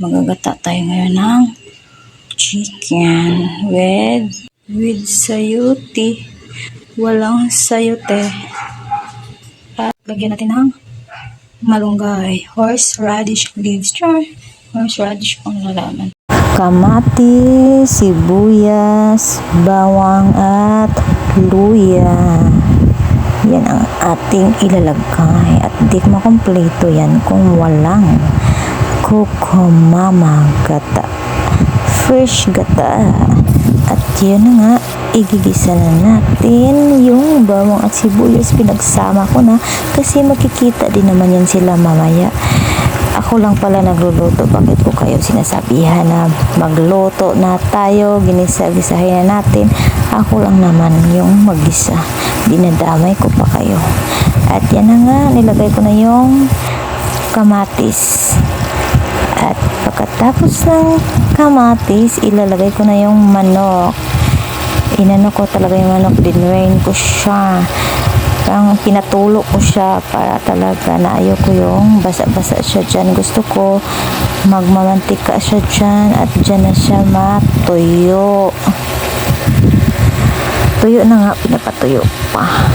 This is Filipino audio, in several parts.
magagata tayo ngayon ng chicken with with sayuti walang sayote. At lagyan natin ng malunggay. Horse horseradish leaves. Char horseradish ang lalaman. Kamati, sibuyas, bawang at luya. Yan ang ating ilalagay. At di makompleto yan kung walang kukumama gata. Fresh gata. At yun na nga, igigisa na natin yung bawang at sibuyas. Pinagsama ko na kasi makikita din naman yan sila mamaya. Ako lang pala nagluluto. Bakit ko kayo sinasabihan na magluto na tayo, ginisa-gisahin na natin. Ako lang naman yung magisa. Dinadamay ko pa kayo. At yan na nga, nilagay ko na yung kamatis. At pagkatapos ng kamatis, ilalagay ko na yung manok. Inano ko talaga yung manok, dinrain ko siya. Parang pinatulo ko siya para talaga na ayoko yung basa-basa siya dyan. Gusto ko magmamantika siya dyan at dyan na siya matuyo. Tuyo na nga, pinapatuyo pa.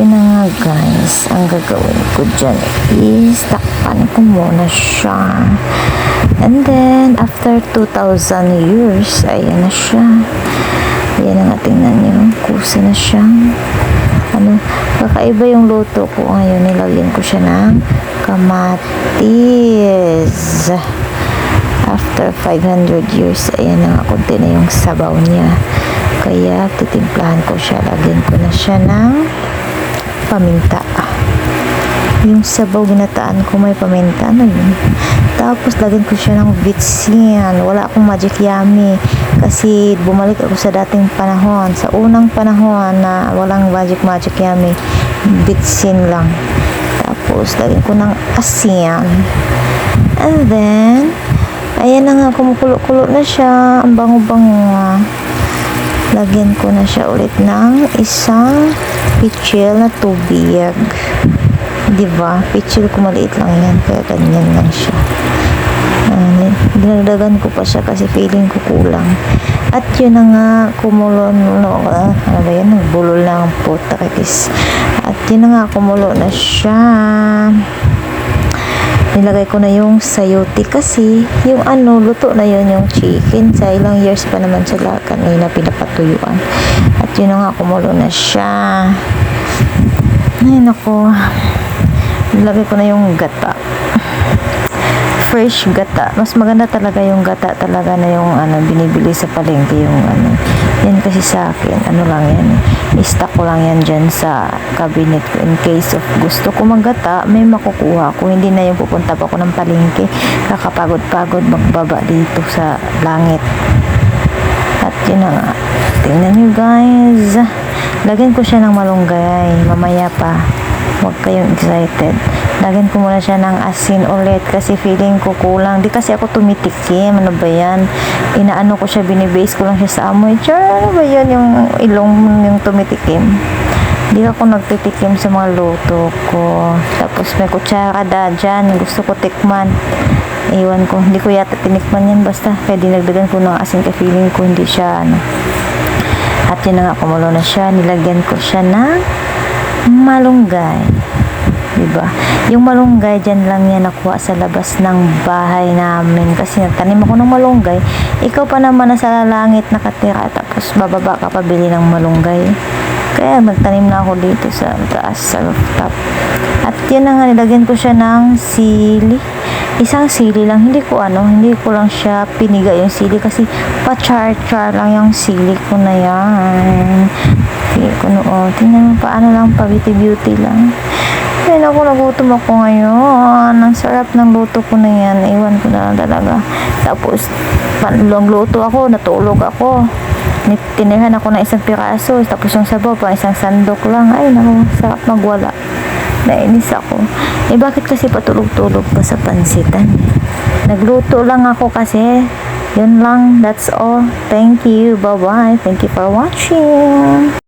Yun na nga guys, ang gagawin ko dyan is takpan ko muna siya. And then, after 2,000 years, ayan na siya. Ayan na nga, tingnan nyo. Kusa na siya. Ano, kakaiba yung luto ko ngayon. Nilagyan ko siya ng kamatis. After 500 years, ayan na nga, kunti na yung sabaw niya. Kaya, titimplahan ko siya. Lagyan ko na siya ng paminta. Yung sabaw ginataan ko may paminta. Ano yun? Tapos, lagyan ko siya ng vitsin. Wala akong magic yummy. Kasi, bumalik ako sa dating panahon. Sa unang panahon na walang magic magic yummy. Vitsin lang. Tapos, lagyan ko ng asin. And then, ayan na nga, kumukulo-kulo na siya. Ang bango-bango. Lagyan ko na siya ulit ng isang pichel na tubig. Diba? Pichel ko maliit lang yan. Kaya ganyan lang siya. Uh, dinagdagan ko pa siya kasi feeling ko kulang. At yun na nga, kumulo, no, uh, ano ba yan? Nagbulol na ang puta. At yun na nga, kumulo na siya. Nilagay ko na yung sayote kasi yung ano, luto na yun yung chicken. Sa ilang years pa naman sila kanina pinapatuyuan. At yun nga, kumulo na siya. Ay, nako. Nilagay ko na yung gata. Fresh gata. Mas maganda talaga yung gata talaga na yung ano, binibili sa palengke yung ano. Yan kasi sa akin, ano lang yan. I-stock ko lang yan dyan sa cabinet ko. In case of gusto ko maggata, may makukuha ko. Hindi na yung pupunta pa ko ng palengke. Kakapagod-pagod magbaba dito sa langit. At yun na nga. Tingnan nyo guys. Lagyan ko siya ng malunggay. Mamaya pa. Huwag kayong excited. Lagyan ko muna siya ng asin ulit kasi feeling ko kulang. Di kasi ako tumitikim. Ano ba yan? Inaano ko siya, binibase ko lang siya sa amoy. Char, ano ba yan yung ilong yung tumitikim? Di ako nagtitikim sa mga luto ko. Tapos may kutsara da dyan. Gusto ko tikman. Iwan ko. Hindi ko yata tinikman yan. Basta kaya dinagdagan ko ng asin kasi feeling ko hindi siya ano. At yun na nga, kumulo na siya. Nilagyan ko siya ng malunggay. Diba? Yung malunggay, dyan lang yan nakuha sa labas ng bahay namin. Kasi nagtanim ako ng malunggay. Ikaw pa naman nasa langit nakatira. Tapos bababa ka pabili ng malunggay. Kaya magtanim na ako dito sa taas, sa rooftop. At yun na nga, nilagyan ko siya ng sili. Isang sili lang. Hindi ko ano, hindi ko lang siya piniga yung sili kasi pa-char-char lang yung sili ko na yan. Sige ko noo. Tingnan mo paano lang, pa-beauty-beauty lang. Ay, naku, nagutom ako ngayon. Ang sarap ng luto ko na yan. Iwan ko na lang talaga. Tapos, panlong luto ako, natulog ako. Tinirhan ako ng isang piraso. Tapos yung sabaw pa, isang sandok lang. Ay, naku, sarap magwala. Nainis ako. Eh, bakit kasi patulog-tulog pa sa pansitan? Nagluto lang ako kasi. Yun lang. That's all. Thank you. Bye-bye. Thank you for watching.